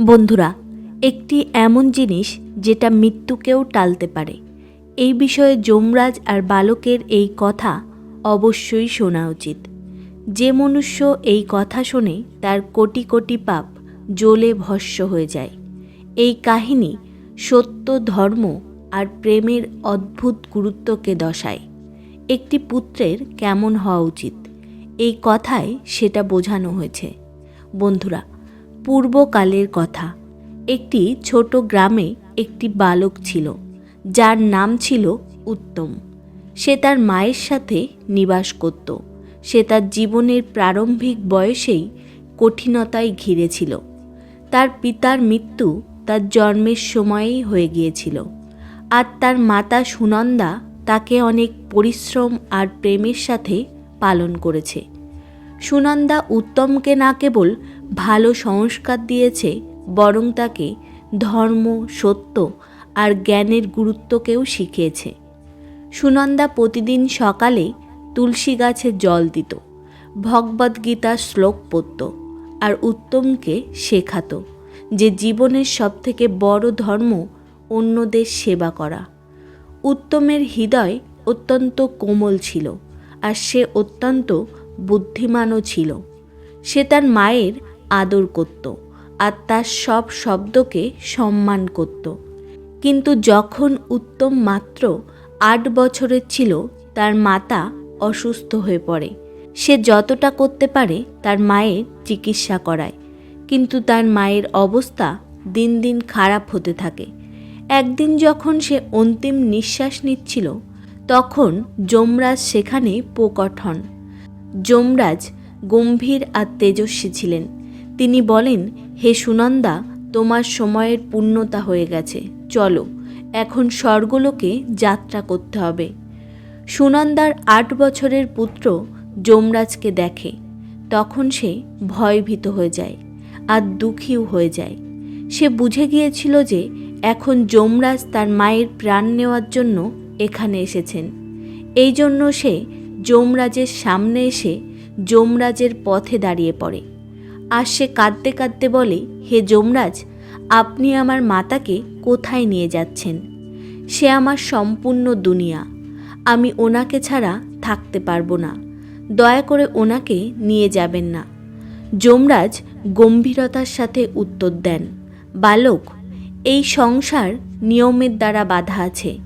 বন্ধুরা, একটি এমন জিনিস যেটা মৃত্যুকেও টালতে পারে। এই বিষয়ে যমরাজ আর বালকের এই কথা অবশ্যই শোনা উচিত। যে মনুষ্য এই কথা শোনে তার কোটি কোটি পাপ জ্বলে ভস্য হয়ে যায়। এই কাহিনী সত্য, ধর্ম আর প্রেমের অদ্ভুত গুরুত্বকে দশায়। একটি পুত্রের কেমন হওয়া উচিত? এই কথায় সেটা বোঝানো হয়েছে। বন্ধুরা পূর্বকালের কথা। একটি ছোট গ্রামে একটি বালক ছিল, যার নাম ছিল উত্তম। সে তার মায়ের সাথে নিবাস করত। সে তার জীবনের প্রারম্ভিক বয়সেই কঠিনতায় ঘিরেছিল। তার পিতার মৃত্যু তার জন্মের সময়েই হয়ে গিয়েছিল। আর তার মাতা সুনন্দা তাকে অনেক পরিশ্রম আর প্রেমের সাথে পালন করেছে। সুনন্দা উত্তমকে না কেবল ভালো সংস্কার দিয়েছে বরং তাকে ধর্ম, সত্য আর জ্ঞানের গুরুত্বকেও শিখিয়েছে। সুনন্দা প্রতিদিন সকালে তুলসী গাছে জল দিত ভগবদ্গীতার শ্লোক পড়ত আর উত্তমকে শেখাতো যে জীবনের সবথেকে বড় ধর্ম অন্যদের সেবা করা। উত্তমের হৃদয় অত্যন্ত কোমল ছিল আর সে অত্যন্ত বুদ্ধিমানও ছিল। সে তার মায়ের আদর করত আর তার সব শব্দকে সম্মান করত। কিন্তু যখন উত্তম মাত্র আট বছরের ছিল, তার মাতা অসুস্থ হয়ে পড়ে। সে যতটা করতে পারে তার মায়ের চিকিৎসা করায়। কিন্তু তার মায়ের অবস্থা দিন দিন খারাপ হতে থাকে। একদিন যখন সে অন্তিম নিঃশ্বাস নিচ্ছিল, তখন যমরাজ সেখানে প্রকট হন। যমরাজ গম্ভীর আর তেজস্বী ছিলেন। তিনি বলেন, হে সুনন্দা, তোমার সময়ের পূর্ণতা হয়ে গেছে। চলো, এখন স্বর্গলোকে যাত্রা করতে হবে সুনন্দার আট বছরের পুত্র যমরাজকে দেখে। তখন সে ভয়ভীত হয়ে যায় আর দুঃখীও হয়ে যায়। সে বুঝে গিয়েছিল যে এখন যমরাজ তার মায়ের প্রাণ নেওয়ার জন্য এখানে এসেছেন। এই জন্য সে যমরাজের সামনে এসে যমরাজের পথে দাঁড়িয়ে পড়ে। আর সে কাঁদতে কাঁদতে বলে, হে যমরাজ, আপনি আমার মাতাকে কোথায় নিয়ে যাচ্ছেন? সে আমার সম্পূর্ণ দুনিয়া। আমি ওনাকে ছাড়া থাকতে পারব না। দয়া করে ওনাকে নিয়ে যাবেন না। যমরাজ গম্ভীরতার সাথে উত্তর দেন, বালক, এই সংসার নিয়মের দ্বারা বাধা আছে।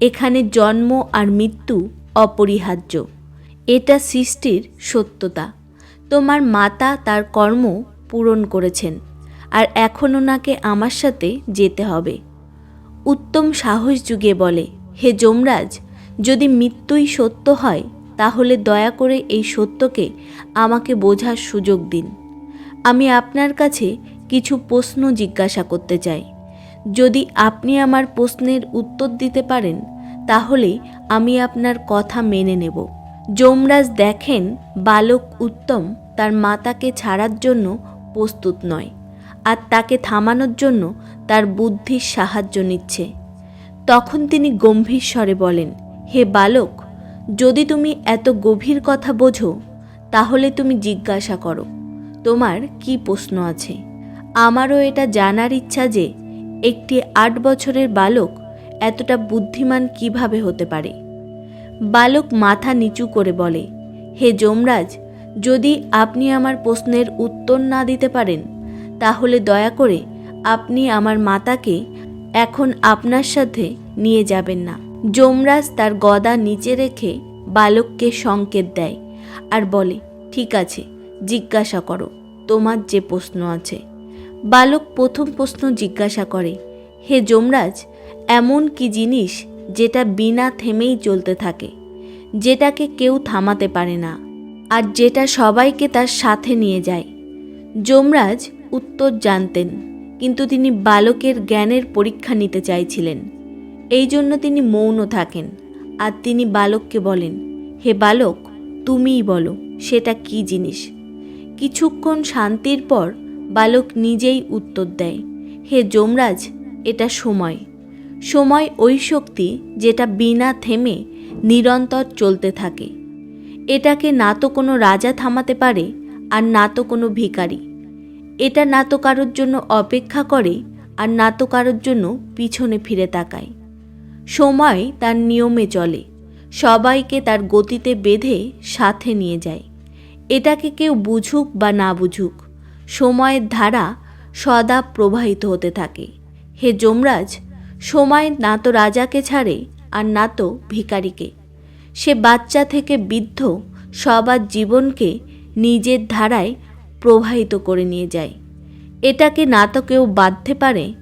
এখানে জন্ম আর মৃত্যু অপরিহার্য। এটা সৃষ্টির সত্যতা। তোমার মাতা তার কর্ম পূরণ করেছেন, আর এখন ওনাকে আমার সাথে যেতে হবে। উত্তম সাহস যুগে বলে, হে যমরাজ, যদি মৃত্যুই সত্য হয়, তাহলে দয়া করে এই সত্যকে আমাকে বোঝার সুযোগ দিন। আমি আপনার কাছে কিছু প্রশ্ন জিজ্ঞাসা করতে চাই। যদি আপনি আমার প্রশ্নের উত্তর দিতে পারেন, তাহলে আমি আপনার কথা মেনে নেব। যমরাজ দেখেন বালক উত্তম তার মাতাকে ছাড়ার জন্য প্রস্তুত নয় আর তাকে থামানোর জন্য তার বুদ্ধির সাহায্য নিচ্ছে। তখন তিনি গম্ভীর স্বরে বলেন, হে বালক, যদি তুমি এত গভীর কথা বোঝো, তাহলে তুমি জিজ্ঞাসা করো, তোমার কি প্রশ্ন আছে? আমারও এটা জানার ইচ্ছা যে একটি আট বছরের বালক এতটা বুদ্ধিমান কীভাবে হতে পারে? বালক মাথা নিচু করে বলে, হে যমরাজ, যদি আপনি আমার প্রশ্নের উত্তর না দিতে পারেন, তাহলে দয়া করে আপনি আমার মাতাকে এখন আপনার সাথে নিয়ে যাবেন না। যমরাজ তার গদা নিচে রেখে বালককে সংকেত দেয় আর বলে, ঠিক আছে, জিজ্ঞাসা করো, তোমার যে প্রশ্ন আছে। বালক প্রথম প্রশ্ন জিজ্ঞাসা করে, হে যমরাজ, এমন কি জিনিস যেটা বিনা থেমেই চলতে থাকে, যেটাকে কেউ থামাতে পারে না, আর যেটা সবাইকে তার সাথে নিয়ে যায়। যমরাজ উত্তর জানতেন, কিন্তু তিনি বালকের জ্ঞানের পরীক্ষা নিতে চাইছিলেন। এই জন্য তিনি মৌন থাকেন, আর তিনি বালককে বলেন, হে বালক, তুমিই বলো, সেটা কি জিনিস? কিছুক্ষণ শান্তির পর বালক নিজেই উত্তর দেয়, হে যমরাজ, এটা সময়। সময় ওই শক্তি যেটা বিনা থেমে নিরন্তর চলতে থাকে। এটাকে না তো কোনো রাজা থামাতে পারে, আর না তো কোনো ভিখারি। এটা না তো কারোর জন্য অপেক্ষা করে, আর না তো কারোর জন্য পিছনে ফিরে তাকায়। সময় তার নিয়মে চলে, সবাইকে তার গতিতে বেঁধে সাথে নিয়ে যায়। এটাকে কেউ বুঝুক বা না বুঝুক, সময়ের ধারা সদা প্রবাহিত হতে থাকে। হে যমরাজ সময় না তো রাজাকে ছাড়ে আর না তো ভিখারিকে। সে বাচ্চা থেকে বৃদ্ধ সবার জীবনকে নিজের ধারায় প্রবাহিত করে নিয়ে যায়। এটাকে না তো কেউ বাঁধতে পারে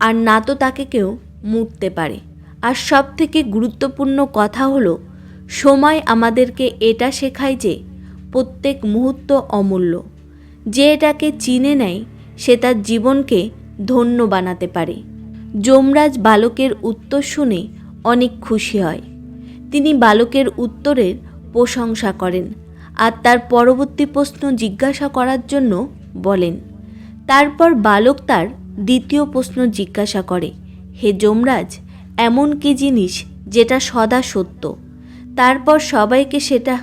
আর না তো তাকে কেউ মুড়তে পারে। আর সব থেকে গুরুত্বপূর্ণ কথা হলো, সময় আমাদেরকে এটা শেখায় যে প্রত্যেক মুহূর্ত অমূল্য। যে এটাকে চিনে নেয়, সে তার জীবনকে ধন্য বানাতে পারে। যমরাজ বালকের উত্তর শুনে অনেক খুশি হয়। তিনি বালকের উত্তরের প্রশংসা করেন আর তার পরবর্তী প্রশ্ন জিজ্ঞাসা করার জন্য বলেন, তারপর বালক তার দ্বিতীয় প্রশ্ন জিজ্ঞাসা করে, হে যমরাজ, এমন কি জিনিস যেটা সদা সত্য? তারপর সবাইকে সেটা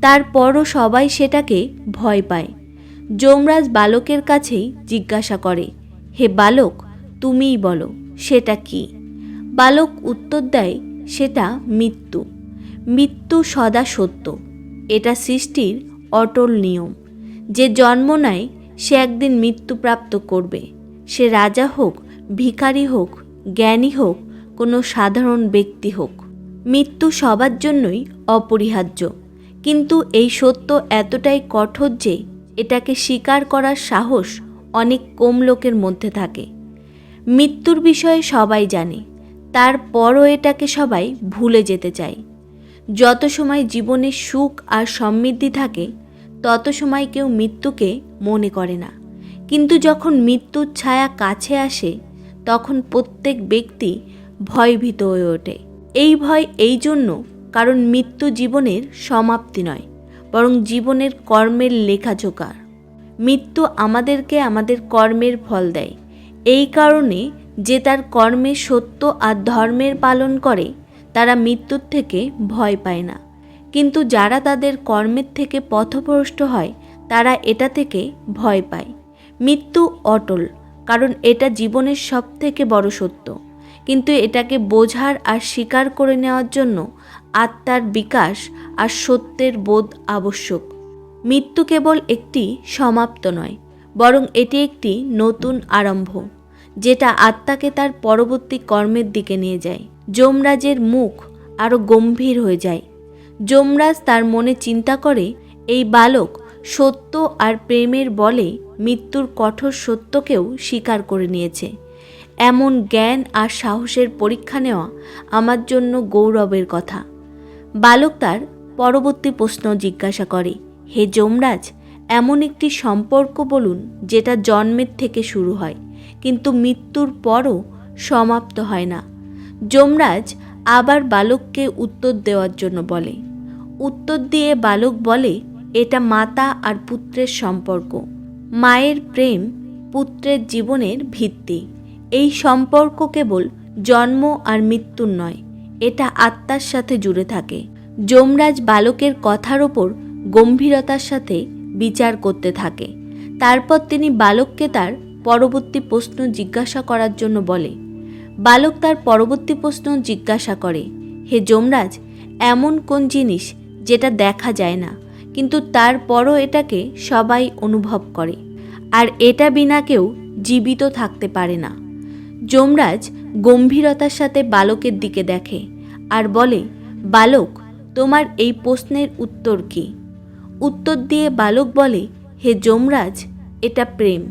তারপরও সবাই সেটাকে ভয় পায়। যমরাজ বালকের কাছেই জিজ্ঞাসা করে, হে বালক, তুমিই বলো, সেটা কি? বালক উত্তর দেয়, সেটা মৃত্যু। মৃত্যু সদা সত্য। এটা সৃষ্টির অটল নিয়ম। যে জন্ম নেয়, সে একদিন মৃত্যুপ্রাপ্ত করবে। সে রাজা হোক, ভিখারি হোক, জ্ঞানী হোক, কোনো সাধারণ ব্যক্তি হোক। মৃত্যু সবার জন্যই অপরিহার্য। কিন্তু এই সত্য এতটাই কঠোর যে এটাকে স্বীকার করার সাহস অনেক কম লোকের মধ্যে থাকে। মৃত্যুর বিষয়ে সবাই জানে, তারপরও এটাকে সবাই ভুলে যেতে চায়। যত সময় জীবনে সুখ আর সমৃদ্ধি থাকে, তত সময় কেউ মৃত্যুকে মনে করে না। কিন্তু যখন মৃত্যুর ছায়া কাছে আসে, তখন প্রত্যেক ব্যক্তি ভয়ভীত হয়ে ওঠে। এই ভয় এই জন্য কারণ মৃত্যু জীবনের সমাপ্তি নয়। বরং জীবনের কর্মের লেখাজোকা মৃত্যু আমাদেরকে আমাদের কর্মের ফল দেয়। এই কারণে যে তার কর্মে সত্য আর ধর্মের পালন করে, তারা মৃত্যুর থেকে ভয় পায় না। কিন্তু যারা তাদের কর্মের থেকে পথভ্রষ্ট হয়, তারা এটা থেকে ভয় পায়। মৃত্যু অটল, কারণ এটা জীবনের সব থেকে বড় সত্য। কিন্তু এটাকে বোঝার আর স্বীকার করে নেওয়ার জন্য আত্মার বিকাশ আর সত্যের বোধ আবশ্যক। মৃত্যু কেবল একটি সমাপ্ত নয়, বরং এটি একটি নতুন আরম্ভ, যেটা আত্মাকে তার পরবর্তী কর্মের দিকে নিয়ে যায়। যমরাজের মুখ আরও গম্ভীর হয়ে যায়। যমরাজ তার মনে চিন্তা করে, এই বালক সত্য আর প্রেমের বলে মৃত্যুর কঠোর সত্যকেও স্বীকার করে নিয়েছে। এমন জ্ঞান আর সাহসের পরীক্ষা নেওয়া আমার জন্য গৌরবের কথা। বালক তার পরবর্তী প্রশ্ন জিজ্ঞাসা করে, হে যমরাজ, এমন একটি সম্পর্ক বলুন যেটা জন্মের থেকে শুরু হয়, কিন্তু মৃত্যুর পরও সমাপ্ত হয় না। যমরাজ আবার বালককে উত্তর দেওয়ার জন্য বলে। উত্তর দিয়ে বালক বলে, এটা মাতা আর পুত্রের সম্পর্ক। মায়ের প্রেম পুত্রের জীবনের ভিত্তি। এই সম্পর্ক কেবল জন্ম আর মৃত্যুর নয় এটা আত্মার সাথে জুড়ে থাকে। যমরাজ বালকের কথার ওপর গম্ভীরতার সাথে বিচার করতে থাকে। তারপর তিনি বালককে তার পরবর্তী প্রশ্ন জিজ্ঞাসা করার জন্য বলে, বালক তার পরবর্তী প্রশ্ন জিজ্ঞাসা করে, হে যমরাজ, এমন কোন জিনিস যেটা দেখা যায় না, কিন্তু তারপরও এটাকে সবাই অনুভব করে, আর এটা বিনা কেউ জীবিত থাকতে পারে না যমরাজ গম্ভীরতার সাথে বালকের দিকে দেখে আর বলে, বালক, তোমার এই প্রশ্নের উত্তর কি? উত্তর দিয়ে বালক বলে, হে যমরাজ, এটা প্রেম।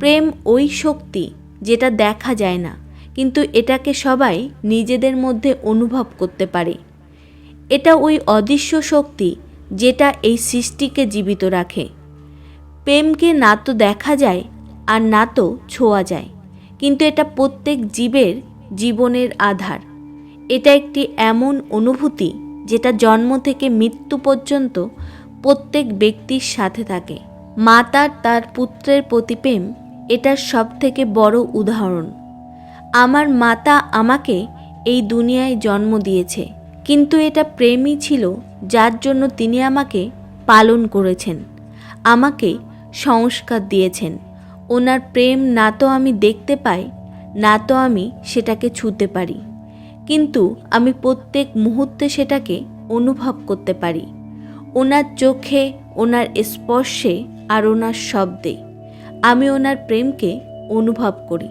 প্রেম ওই শক্তি যেটা দেখা যায় না, কিন্তু এটাকে সবাই নিজেদের মধ্যে অনুভব করতে পারে। এটা ওই অদৃশ্য শক্তি যেটা এই সৃষ্টিকে জীবিত রাখে। প্রেমকে না তো দেখা যায় আর না তো ছোঁয়া যায়। কিন্তু এটা প্রত্যেক জীবের জীবনের আধার। এটা একটি এমন অনুভূতি যেটা জন্ম থেকে মৃত্যু পর্যন্ত প্রত্যেক ব্যক্তির সাথে থাকে। মাতার তার পুত্রের প্রতি প্রেম এটার সব থেকে বড় উদাহরণ। আমার মাতা আমাকে এই দুনিয়ায় জন্ম দিয়েছে, কিন্তু এটা প্রেমই ছিল যার জন্য তিনি আমাকে পালন করেছেন, আমাকে সংস্কার দিয়েছেন। ওনার প্রেম না তো আমি দেখতে পাই, না তো আমি সেটাকে ছুতে পারি। কিন্তু আমি প্রত্যেক মুহূর্তে সেটাকে অনুভব করতে পারি। ওনার চোখে, ওনার স্পর্শে আর ওনার শব্দে আমি ওনার প্রেমকে অনুভব করি।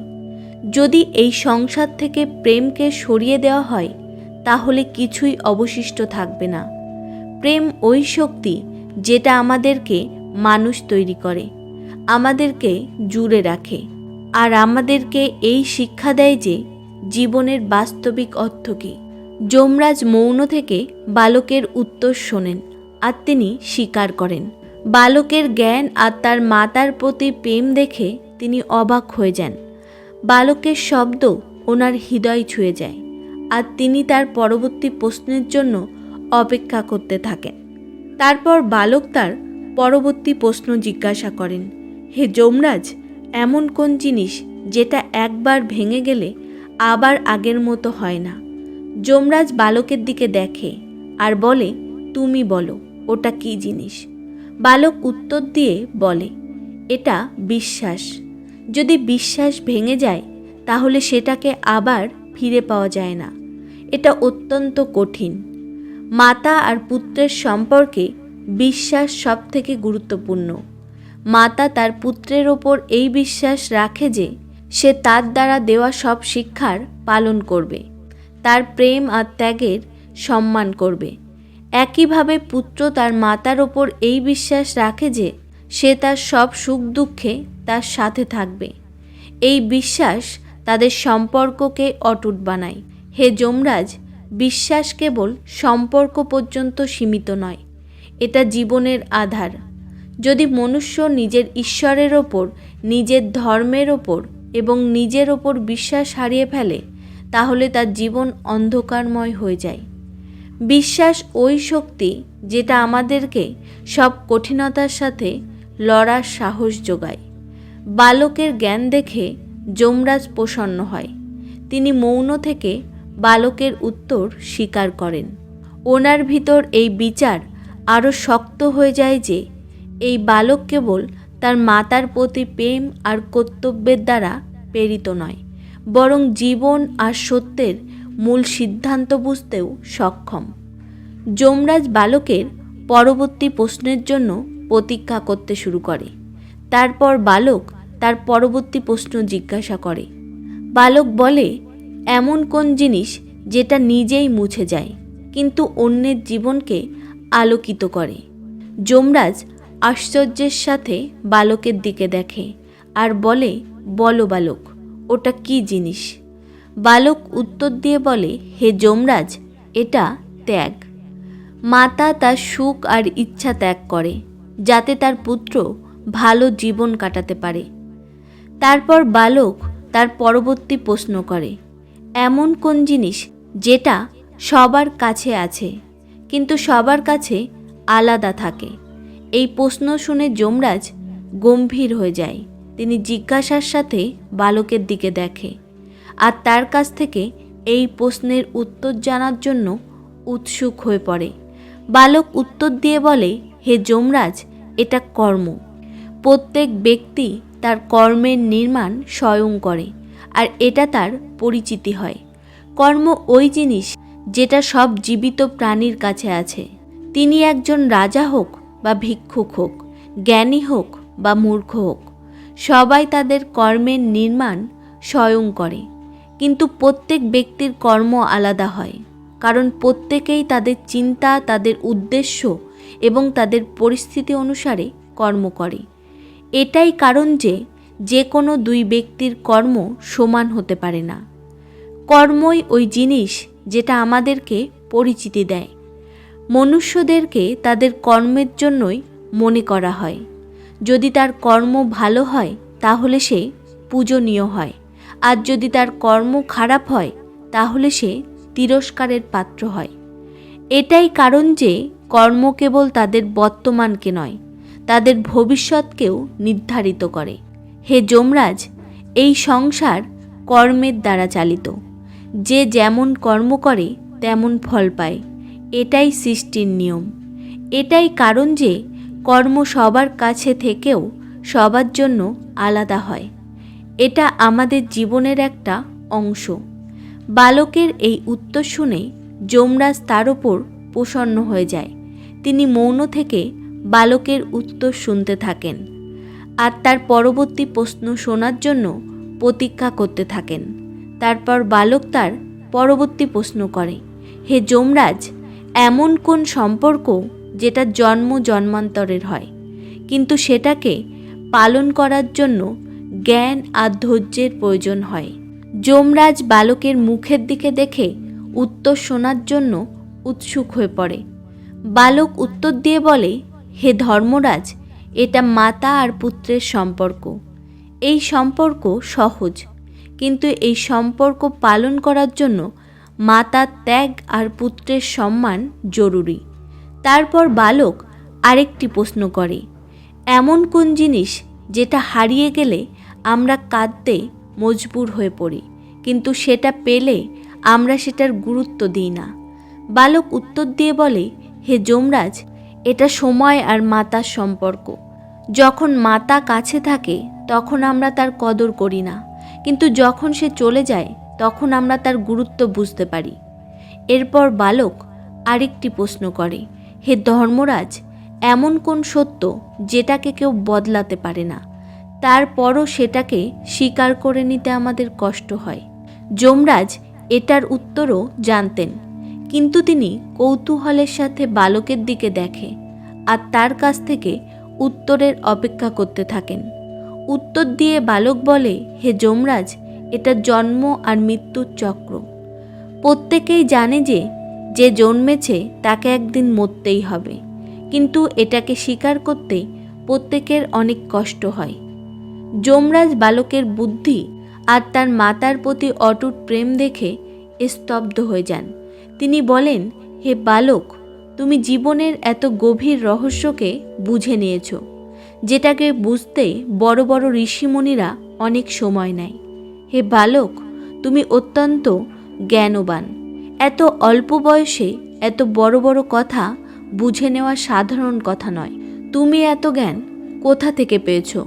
যদি এই সংসার থেকে প্রেমকে সরিয়ে দেওয়া হয়, তাহলে কিছুই অবশিষ্ট থাকবে না। প্রেম ওই শক্তি যেটা আমাদেরকে মানুষ তৈরি করে। আমাদেরকে জুড়ে রাখে আর আমাদেরকে এই শিক্ষা দেয় যে জীবনের বাস্তবিক অর্থ কী। যমরাজ মৌন থেকে বালকের উত্তর শোনেন আর তিনি স্বীকার করেন। বালকের জ্ঞান আর তার মাতার প্রতি প্রেম দেখে তিনি অবাক হয়ে যান। বালকের শব্দ ওনার হৃদয় ছুঁয়ে যায় আর তিনি তার পরবর্তী প্রশ্নের জন্য অপেক্ষা করতে থাকেন। তারপর বালক তার পরবর্তী প্রশ্ন জিজ্ঞাসা করেন। হে যমরাজ, এমন কোন জিনিস যেটা একবার ভেঙে গেলে আবার আগের মতো হয় না। যমরাজ বালকের দিকে দেখে আর বলে, তুমি বলো, ওটা কি জিনিস? বালক উত্তর দিয়ে বলে, এটা বিশ্বাস। যদি বিশ্বাস ভেঙে যায়, তাহলে সেটাকে আবার ফিরে পাওয়া যায় না। এটা অত্যন্ত কঠিন। মাতা আর পুত্রের সম্পর্কে বিশ্বাস সবথেকে গুরুত্বপূর্ণ। মাতা তার পুত্রের ওপর এই বিশ্বাস রাখে যে সে তার দ্বারা দেওয়া সব শিক্ষার পালন করবে। তার প্রেম আর ত্যাগের সম্মান করবে। একইভাবে পুত্র তার মাতার ওপর এই বিশ্বাস রাখে যে সে তার সব সুখ দুঃখে তার সাথে থাকবে। এই বিশ্বাস তাদের সম্পর্ককে অটুট বানায়। হে যমরাজ, বিশ্বাস কেবল সম্পর্ক পর্যন্ত সীমিত নয়, এটা জীবনের আধার। যদি মনুষ্য নিজের ঈশ্বরের ওপর, নিজের ধর্মের ওপর এবং নিজের ওপর বিশ্বাস হারিয়ে ফেলে, তাহলে তার জীবন অন্ধকারময় হয়ে যায়। বিশ্বাস ওই শক্তি যেটা আমাদেরকে সব কঠিনতার সাথে লড়ার সাহস যোগায়। বালকের জ্ঞান দেখে যমরাজ প্রসন্ন হয়। তিনি মৌন থেকে বালকের উত্তর স্বীকার করেন। ওনার ভিতর এই বিচার আরও শক্ত হয়ে যায় যে এই বালক কেবল তার মাতার প্রতি প্রেম আর কর্তব্যের দ্বারা প্রেরিত নয়, বরং জীবন আর সত্যের মূল সিদ্ধান্ত বুঝতেও সক্ষম। যমরাজ বালকের পরবর্তী প্রশ্নের জন্য প্রতীক্ষা করতে শুরু করে। তারপর বালক তার পরবর্তী প্রশ্ন জিজ্ঞাসা করে। বালক বলে, এমন কোন জিনিস যেটা নিজেই মুছে যায়, কিন্তু অন্যের জীবনকে আলোকিত করে? যমরাজ আশ্চর্যের সাথে বালকের দিকে দেখে আর বলে, বলো বালক, ওটা কি জিনিস? বালক উত্তর দিয়ে বলে, হে যমরাজ, এটা ত্যাগ। মাতা তার সুখ আর ইচ্ছা ত্যাগ করে, যাতে তার পুত্র ভালো জীবন কাটাতে পারে। তারপর বালক তার পরবর্তী প্রশ্ন করে, এমন কোন জিনিস যেটা সবার কাছে আছে, কিন্তু সবার কাছে আলাদা থাকে? এই প্রশ্ন শুনে যমরাজ গম্ভীর হয়ে যায়। তিনি জিজ্ঞাসার সাথে বালকের দিকে দেখে আর তার কাছ থেকে এই প্রশ্নের উত্তর জানার জন্য উৎসুক হয়ে পড়ে। বালক উত্তর দিয়ে বলে, হে যমরাজ, এটা কর্ম। প্রত্যেক ব্যক্তি তার কর্মের নির্মাণ স্বয়ং করে আর এটা তার পরিচিতি হয়। কর্ম ওই জিনিস যেটা সব জীবিত প্রাণীর কাছে আছে। তিনি একজন রাজা হোক বা ভিক্ষুক হোক, জ্ঞানী হোক বা মূর্খ হোক, সবাই তাদের কর্মের নির্মাণ স্বয়ং করে। কিন্তু প্রত্যেক ব্যক্তির কর্ম আলাদা হয়, কারণ প্রত্যেকেই তাদের চিন্তা, তাদের উদ্দেশ্য এবং তাদের পরিস্থিতি অনুসারে কর্ম করে। এটাই কারণ যে যে কোনো দুই ব্যক্তির কর্ম সমান হতে পারে না। কর্মই ওই জিনিস যেটা আমাদেরকে পরিচিতি দেয়। মনুষ্যদেরকে তাদের কর্মের জন্যই মনে করা হয়। যদি তার কর্ম ভালো হয়, তাহলে সে পূজনীয় হয়। আর যদি তার কর্ম খারাপ হয়, তাহলে সে তিরস্কারের পাত্র হয়। এটাই কারণ যে কর্ম কেবল তাদের বর্তমানকে নয়, তাদের ভবিষ্যৎকেও নির্ধারিত করে। হে যমরাজ, এই সংসার কর্মের দ্বারা চালিত। যে যেমন কর্ম করে, তেমন ফল পায়। এটাই সৃষ্টির নিয়ম। এটাই কারণ যে কর্ম সবার কাছে থেকেও সবার জন্য আলাদা হয়। এটা আমাদের জীবনের একটা অংশ। বালকের এই উত্তর শুনে যমরাজ তার ওপর প্রসন্ন হয়ে যায়। তিনি মৌন থেকে বালকের উত্তর শুনতে থাকেন আর তার পরবর্তী প্রশ্ন শোনার জন্য প্রতীক্ষা করতে থাকেন। তারপর বালক তার পরবর্তী প্রশ্ন করে, হে যমরাজ এমন কোন সম্পর্ক যেটা জন্ম জন্মান্তরের হয়? কিন্তু সেটাকে পালন করার জন্য জ্ঞান আর ধৈর্যের প্রয়োজন হয়। যমরাজ বালকের মুখের দিকে দেখে উত্তর শোনার জন্য উৎসুক হয়ে পড়ে। বালক উত্তর দিয়ে বলে, হে ধর্মরাজ, এটা মাতা আর পুত্রের সম্পর্ক। এই সম্পর্ক সহজ, কিন্তু এই সম্পর্ক পালন করার জন্য মাতার ত্যাগ আর পুত্রের সম্মান জরুরি। তারপর বালক আরেকটি প্রশ্ন করে, এমন কোন জিনিস যেটা হারিয়ে গেলে আমরা কাঁদতে মজবুর হয়ে পড়ি, কিন্তু সেটা পেলে আমরা সেটার গুরুত্ব দিই না? বালক উত্তর দিয়ে বলে, হে যমরাজ, এটা সময় আর মাতার সম্পর্ক। যখন মাতা কাছে থাকে, তখন আমরা তার কদর করি না, কিন্তু যখন সে চলে যায় তখন আমরা তার গুরুত্ব বুঝতে পারি। এরপর বালক আরেকটি প্রশ্ন করে, হে ধর্মরাজ, এমন কোন সত্য যেটাকে কেউ বদলাতে পারে না? তারপরও সেটাকে স্বীকার করে নিতে আমাদের কষ্ট হয়। যমরাজ এটার উত্তরও জানতেন, কিন্তু তিনি কৌতূহলের সাথে বালকের দিকে দেখে আর তার কাছ থেকে উত্তরের অপেক্ষা করতে থাকেন। উত্তর দিয়ে বালক বলে, হে যমরাজ এটা জন্ম আর মৃত্যুর চক্র। প্রত্যেকেই জানে যে যে জন্মেছে তাকে একদিন মরতেই হবে। কিন্তু এটাকে স্বীকার করতে প্রত্যেকের অনেক কষ্ট হয়। যমরাজ বালকের বুদ্ধি আর তার মাতার প্রতি অটুট প্রেম দেখে স্তব্ধ হয়ে যান। তিনি বলেন, হে বালক, তুমি জীবনের এত গভীর রহস্যকে বুঝে নিয়েছ, যেটাকে বুঝতে বড় বড় ঋষিমুনিরা অনেক সময় নেয়। হে বালক, তুমি অত্যন্ত জ্ঞানবান। এত অল্প বয়সে এত বড় বড় কথা বুঝে নেওয়া সাধারণ কথা নয়। তুমি এত জ্ঞান কোথা থেকে পেয়েছ?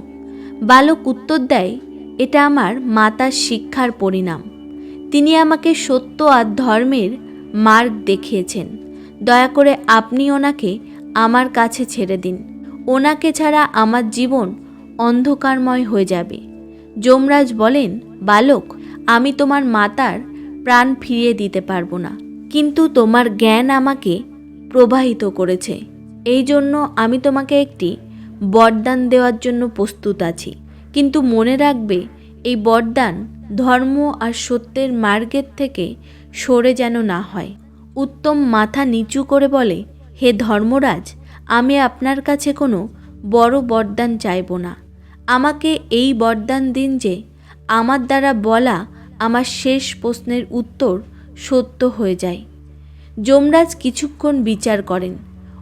বালক উত্তর দেয়, এটা আমার মাতার শিক্ষার পরিণাম। তিনি আমাকে সত্য আর ধর্মের মার্গ দেখিয়েছেন। দয়া করে আপনি ওনাকে আমার কাছে ছেড়ে দিন। ওনাকে ছাড়া আমার জীবন অন্ধকারময় হয়ে যাবে। যমরাজ বলেন, বালক, আমি তোমার মাতার প্রাণ ফিরিয়ে দিতে পারব না। কিন্তু তোমার জ্ঞান আমাকে প্রবাহিত করেছে। এই জন্য আমি তোমাকে একটি বরদান দেওয়ার জন্য প্রস্তুত আছি। কিন্তু মনে রাখবে, এই বরদান ধর্ম আর সত্যের মার্গের থেকে সরে যেন না হয়। উত্তম মাথা নিচু করে বলে, হে ধর্মরাজ, আমি আপনার কাছে কোনো বড় বরদান চাইব না। আমাকে এই বরদান দিন যে আমার দ্বারা বলা আমার শেষ প্রশ্নের উত্তর সত্য হয়ে যায়। যমরাজ কিছুক্ষণ বিচার করেন।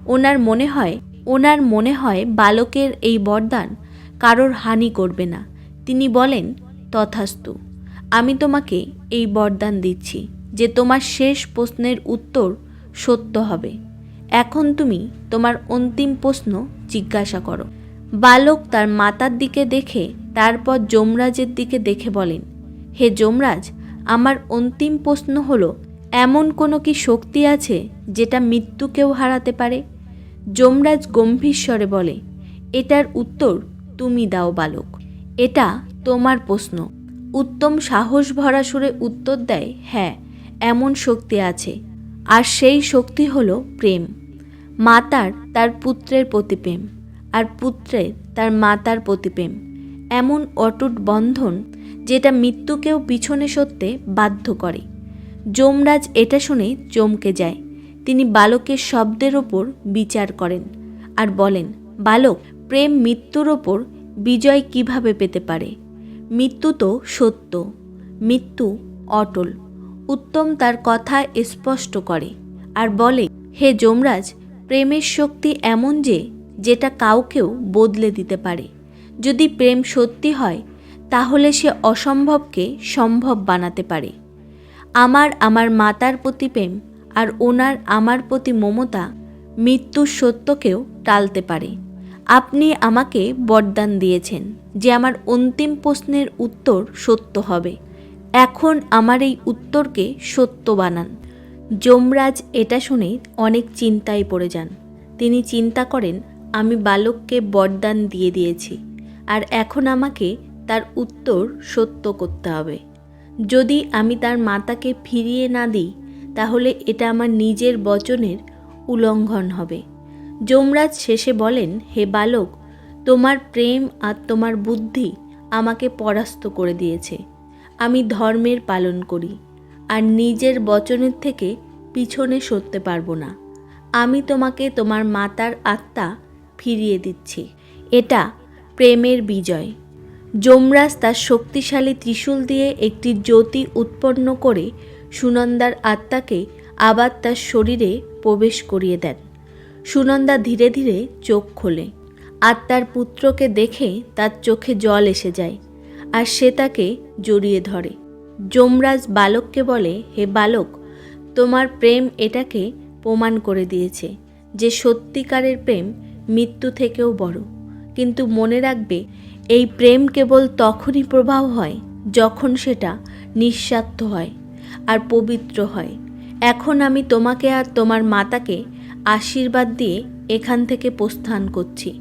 ওনার মনে হয়, ওনার মনে হয় বালকের এই বরদান কারোর হানি করবে না। তিনি বলেন, তথাস্তু, আমি তোমাকে এই বরদান দিচ্ছি যে তোমার শেষ প্রশ্নের উত্তর সত্য হবে। এখন তুমি তোমার অন্তিম প্রশ্ন জিজ্ঞাসা করো। বালক তার মাতার দিকে দেখে, তারপর যমরাজের দিকে দেখে বলেন, হে যমরাজ, আমার অন্তিম প্রশ্ন হলো, এমন কোনো কি শক্তি আছে যেটা মৃত্যুকেও হারাতে পারে? যমরাজ গম্ভীর স্বরে বলে, এটার উত্তর তুমি দাও বালক, এটা তোমার প্রশ্ন। উত্তম সাহস ভরা সুরে উত্তর দেয় হ্যাঁ এমন শক্তি আছে, আর সেই শক্তি হলো প্রেম। মাতার তার পুত্রের প্রতি প্রেম আর পুত্রে তার মাতার প্রতি প্রেম। এমন অটুট বন্ধন যেটা মৃত্যুকেও পিছনে সরতে বাধ্য করে। যমরাজ এটা শুনে চমকে যায়। তিনি বালকের শব্দের ওপর বিচার করেন আর বলেন, বালক, প্রেম মৃত্যুর ওপর বিজয় কীভাবে পেতে পারে? মৃত্যু তো সত্য। মৃত্যু অটল। উত্তম তার কথা স্পষ্ট করে আর বলে, হে যমরাজ, প্রেমের শক্তি এমন যে যেটা কাউকেও বদলে দিতে পারে। যদি প্রেম সত্যি হয়, তাহলে সে অসম্ভবকে সম্ভব বানাতে পারে। আমার আমার মাতার প্রতি প্রেম আর ওনার আমার প্রতি মমতা মৃত্যুর সত্যকেও টালতে পারে। আপনি আমাকে বরদান দিয়েছেন যে আমার অন্তিম প্রশ্নের উত্তর সত্য হবে। এখন আমার এই উত্তরকে সত্য বানান। যমরাজ এটা শুনে অনেক চিন্তায় পড়ে যান। তিনি চিন্তা করেন আমি বালককে বরদান দিয়ে দিয়েছি, আর এখন আমাকে তার উত্তর সত্য করতে হবে। যদি আমি তার মাতাকে ফিরিয়ে না দিই, তাহলে এটা আমার নিজের বচনের উল্লঙ্ঘন হবে। যমরাজ শেষে বলেন, হে বালক, তোমার প্রেম আর তোমার বুদ্ধি আমাকে পরাস্ত করে দিয়েছে। আমি ধর্মের পালন করি, আর নিজের বচনের থেকে পিছনে সরতে পারব না। আমি তোমাকে তোমার মাতার আত্মা ফিরিয়ে দিচ্ছি। এটা প্রেমের বিজয়। যমরাজ তার শক্তিশালী ত্রিশূল দিয়ে একটি জ্যোতি উৎপন্ন করে সুনন্দার আত্মাকে আবার তার শরীরে প্রবেশ করিয়ে দেন। সুনন্দা ধীরে ধীরে চোখ খোলে। আর তার পুত্রকে দেখে তার চোখে জল এসে যায় আর সে তাকে জড়িয়ে ধরে। যমরাজ বালককে বলে, হে বালক, তোমার প্রেম এটাকে প্রমাণ করে দিয়েছে যে সত্যিকারের প্রেম মৃত্যু থেকেও বড়। কিন্তু মনে রাখবে, এই প্রেম কেবল তখনই প্রবাহ হয় যখন সেটা নিঃস্বার্থ হয় আর পবিত্র হয়। এখন আমি তোমাকে আর তোমার মাতাকে আশীর্বাদ দিয়ে এখান থেকে প্রস্থান করছি।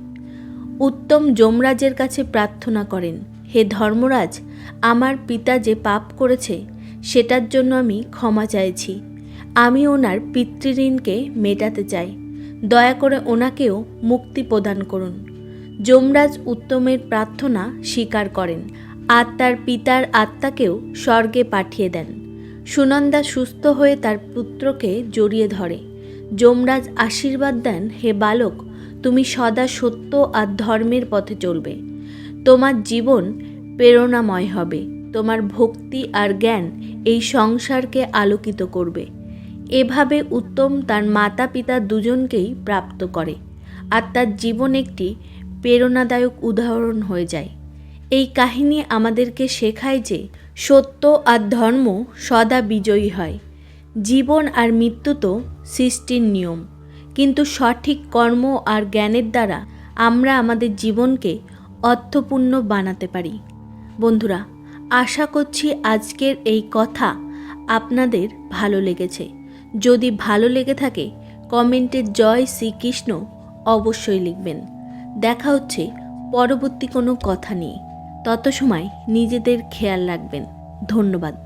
উত্তম যমরাজের কাছে প্রার্থনা করেন, হে ধর্মরাজ, আমার পিতা যে পাপ করেছে, সেটার জন্য আমি ক্ষমা চাইছি। আমি ওনার পিতৃঋণকে মেটাতে চাই। দয়া করে ওনাকেও মুক্তি প্রদান করুন। যমরাজ উত্তমের প্রার্থনা স্বীকার করেন। আর তার পিতার আত্মাকেও স্বর্গে পাঠিয়ে দেন। সুনন্দা সুস্থ হয়ে তার পুত্রকে জড়িয়ে ধরে। যমরাজ আশীর্বাদ দেন, হে বালক, তুমি সদা সত্য আর ধর্মের পথে চলবে। তোমার জীবন প্রেরণাময় হবে। তোমার ভক্তি আর জ্ঞান এই সংসারকে আলোকিত করবে। এভাবে উত্তম তার মাতা পিতা দুজনকেই প্রাপ্ত করে আর তার জীবন একটি প্রেরণাদায়ক উদাহরণ হয়ে যায়। এই কাহিনী আমাদেরকে শেখায় যে সত্য আর ধর্ম সদা বিজয়ী হয়। জীবন আর মৃত্যু তো সৃষ্টির নিয়ম। কিন্তু সঠিক কর্ম আর জ্ঞানের দ্বারা আমরা আমাদের জীবনকে অর্থপূর্ণ বানাতে পারি। বন্ধুরা, আশা করছি আজকের এই কথা আপনাদের ভালো লেগেছে। যদি ভালো লেগে থাকে, কমেন্টে জয় শ্রীকৃষ্ণ অবশ্যই লিখবেন। দেখা হচ্ছে পরবর্তী কোনো কথা নিয়ে। তত সময় নিজেদের খেয়াল রাখবেন। ধন্যবাদ।